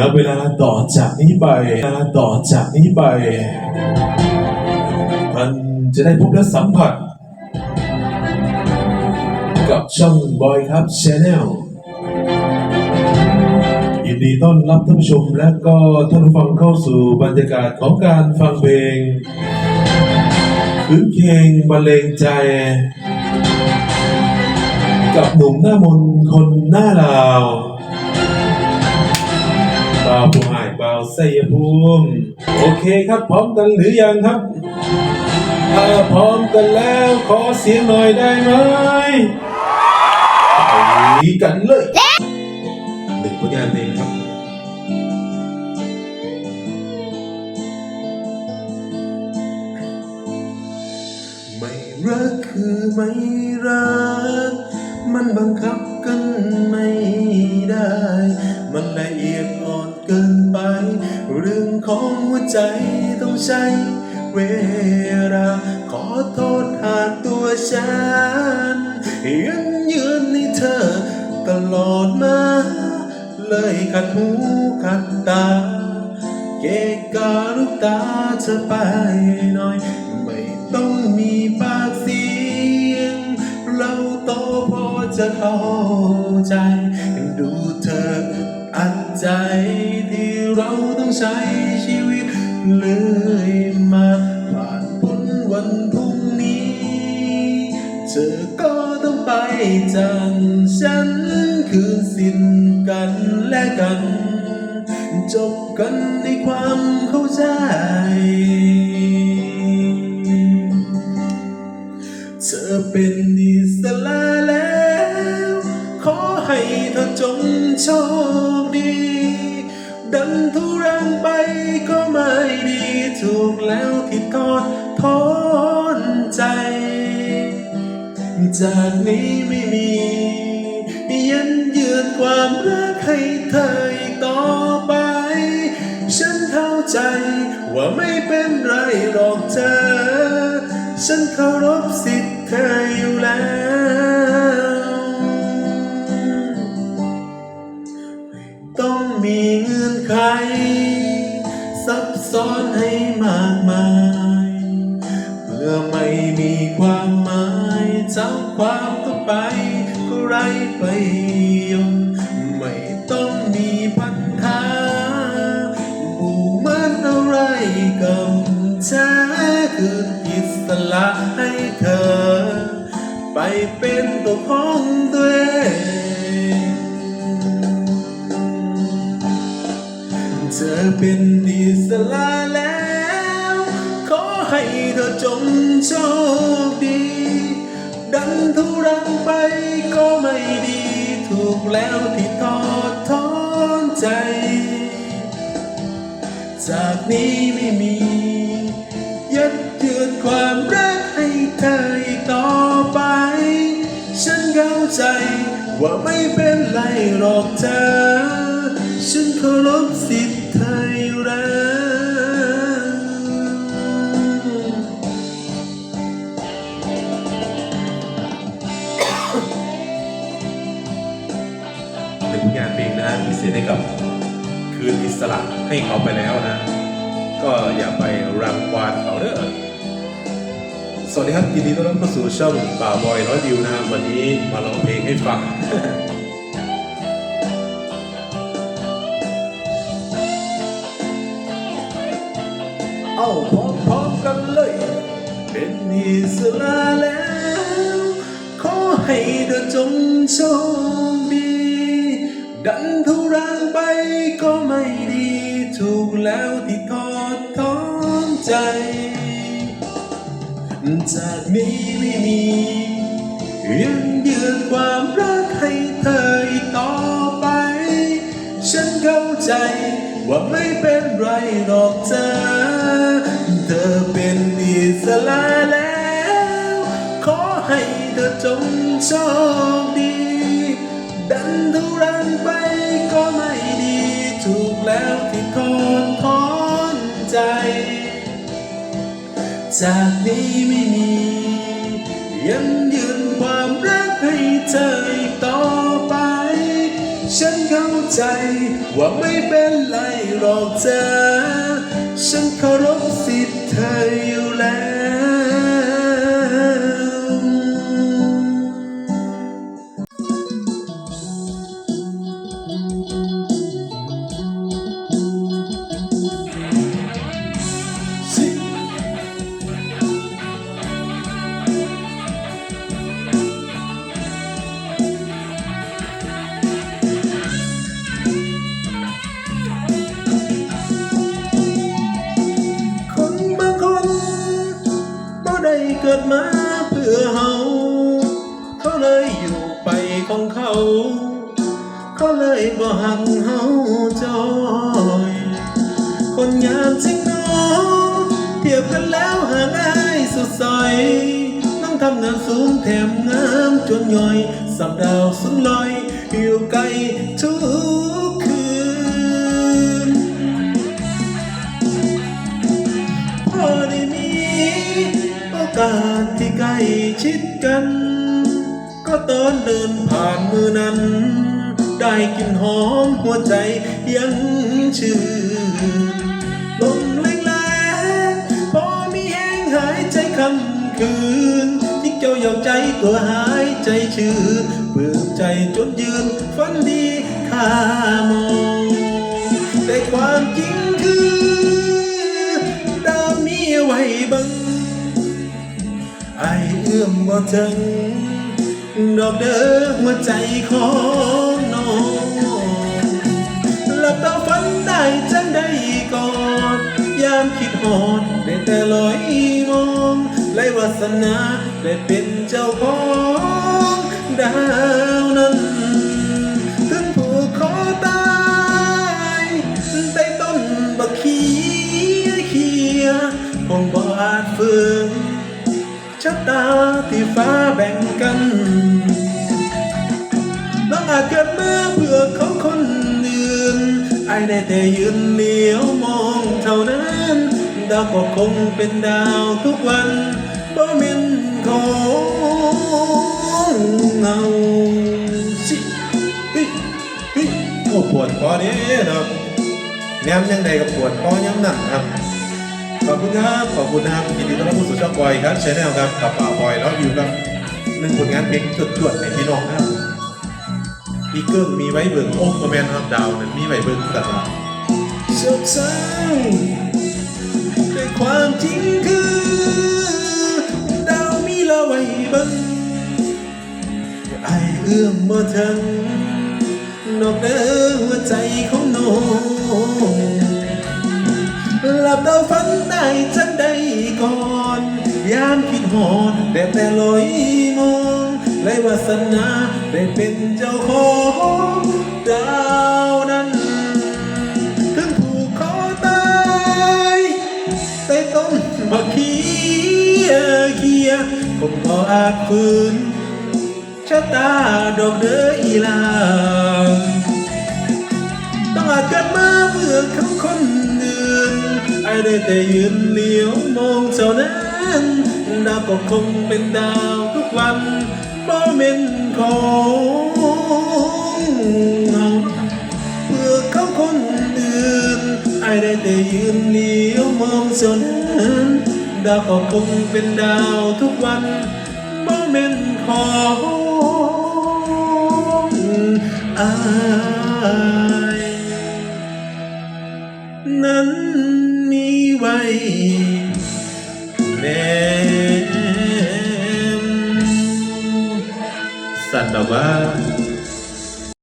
ณเวลาต่อจากนี้ไปต่อจากนี้ไปท่านจะได้พบและสัมผัส กับช่องบอยครับชาแนลยินดีต้อนรับท่านผู้ชมและก็ท่านผู้ฟังเข้าสู่บรรยากาศของการฟังเพลงคืนเพลงบรรเลงใจ กับหนุ่มหน้ามนคนหน้าลาว บ่าวผู้หายบ่าวไสยภูมิโอเคครับพร้อมกันหรือยังครับถ้าพร้อมกันแล้วขอเสียงหน่อยได้ไหมไปกันเลยหนึ่งผลงานเพลงครับไม่รักคือไม่รัก มันบังคับกันไม่ได้ มันละเอียด ของหัวใจต้องใช้เวลาขอโทษหากตัวฉันยังยืนในเธอ ตลอดมา เลยขัดหูขัดตา เกะกะลูกตาเธอไปหน่อย ไม่ต้องมีปากเสียง เราโตพอจะเข้าใจ ดูเธอ ใจที่เราต้องใช้ชีวิตเลยมาผ่านพ้นวันพรุ่งนี้ เธอก็ต้องไปจากฉันคืนสิ้นกันและกัน จบกันในความเข้าใจเธอเป็นอิสระแล้ว ขอให้เธอจงโชค ดันทุรังไปก็ไม่ดีถูกแล้วที่ทอดทอนใจ จากนี้ไม่มียันยืนความรักให้เธออีกต่อไป ฉันเข้าใจว่าไม่เป็นไรหรอกเธอ ฉันเคารพสิทธิ์เธออยู่แล้ว มากมายเพื่อไม่มีความหมายเจ้าความก็ไป ก็ไรไปยนไม่ต้องมีปัญหาผูกมันอะไรกับเธอคืนอิสระให้เธอ ไปเป็นตัวของตัวเองเธอเป็นอิสระ เธอจงโชคดี ดันทุรังไปก็ไม่ดี ถูกแล้วที่ทอดทอนใจ จากนี้ไม่มี ยัดเยือนความรักให้เธออีกต่อไป ฉันเข้าใจว่าไม่เป็นไรหรอกเธอ ฉันเคารพสิทธิ์เธออยู่แล้ วหนึ่งผลงานเพลงนะฮะพิเศษให้กับคืนอิสระให้เขาไปแล้วนะ ก็อย่าไปรังควานเขาเด้อสวัสดีครับยินดีต้อนรับเข้าสู่ช่องบ่าวบอยร้อยวิวนะฮะวันนี้มาร้องเพลงให้ฟังเอาพร้อมๆกันเลย เป็นอิสระแล้ว ขอให้เธอจงโชค ดันทุรังไปก็ไม่ดี ถูกแล้วที่ทอดทอนใจจากนี้ไม่มียันยืนความรักให้เธออีกต่อไป ฉันเข้าใจว่าไม่เป็นไรหรอกเธอ เธอเป็นอิสระแล้ว ขอให้เธอจงโชคดี ดันทุรังไปก็ไม่ดี ถูกแล้วที่ทอนทอนใจ จากนี้ไม่มียันยืนความรักให้เธออีกต่อไป ฉันเข้าใจว่าไม่เป็นไรหรอกจ้าฉันเคารพสิทธิ์เธออยู่แล้ว เขาเลยบ่หักเฮาจอย คนงามจริงน้องเทียบกันแล้วห่างอายสุดซอยต้องทำงานสูงแถมงามจนย่อยสับดาวสุดลอยอยู่ไกลทุกคืนพอได้มีโอกาสที่ใกล้ชิดกัน ก็ตอนเดินผ่านมือนั้น ได้กลิ่นหอมหัวใจยังชื่นลมแรงๆพอมีแห้งหายใจคำคืนยิ่งเจ้าเหยาใจตัวหายใจชื่นเบื่อใจจนยืนฝันดีข้ามองแต่ความจริงคือดาวมีไว้บังไอเอื้อมบ่ถึง ดอกเด้อหัวใจของน้องหลับตาฝันได้จังได้ก่อนยามคิดหอดได้แต่ลอยมองไร้วาสนาได้เป็นเจ้าของดาวนั้นถึงผูกคอตายใต้ต้นบักเขียเขียคงบ่อาจฝืนชะตาที่ฟ้าแบ่ง เกิดมาเพื่อเขาคนอื่นไอได้แต่ยืนเหลียวมองเท่านั้น ดาวก็คงเป็นดาวทุกวันบ่มินของเงาสิเฮ้ยเฮ้ยโอ้ปวดคอเด้นะครับแนมยังไงกับปวดคอย้ำหนักครับขอบคุณครับ ขอบคุณนะครับยินดีต้อนรับผู้สู่ช่องบอยครับชแนลครับกับป่าบอยแล้วอยู่กับหนึ่งผลงานเพลงจดจวดในพี่น้องนะครับ มีเกิ้งมีไว้เบิ่งโอ้คอมเมนต์ครับดาวนั้นมีไว้เบิ่งต่ว่าโศกเศร้าแต่ความจริงคือดาวมีละไว้เบิ่งไอเอื้อมบ่ถึงนอกเด้อหัวใจของน้องหลับตาฝันได้จังได้ก่อนยามคิดหอนแต่แต่ลอยมอง ไรวาสนาได้เป็นเจ้าของดาวนั้นถึงผูกคอตายใต้ต้นมะเขียเขียคงบ่อาจฝืนชะตาดอกเด้ออีลาต้องอาจเกิดมาเพื่อเขาคนอื่นไอ้ได้แต่ยืนเหลียวมองเท่านั้นดาวก็คงเป็นดาวทุกวัน บ่เม็นของเราเพื่อเขาคนอื่นไอได้ Cuiabá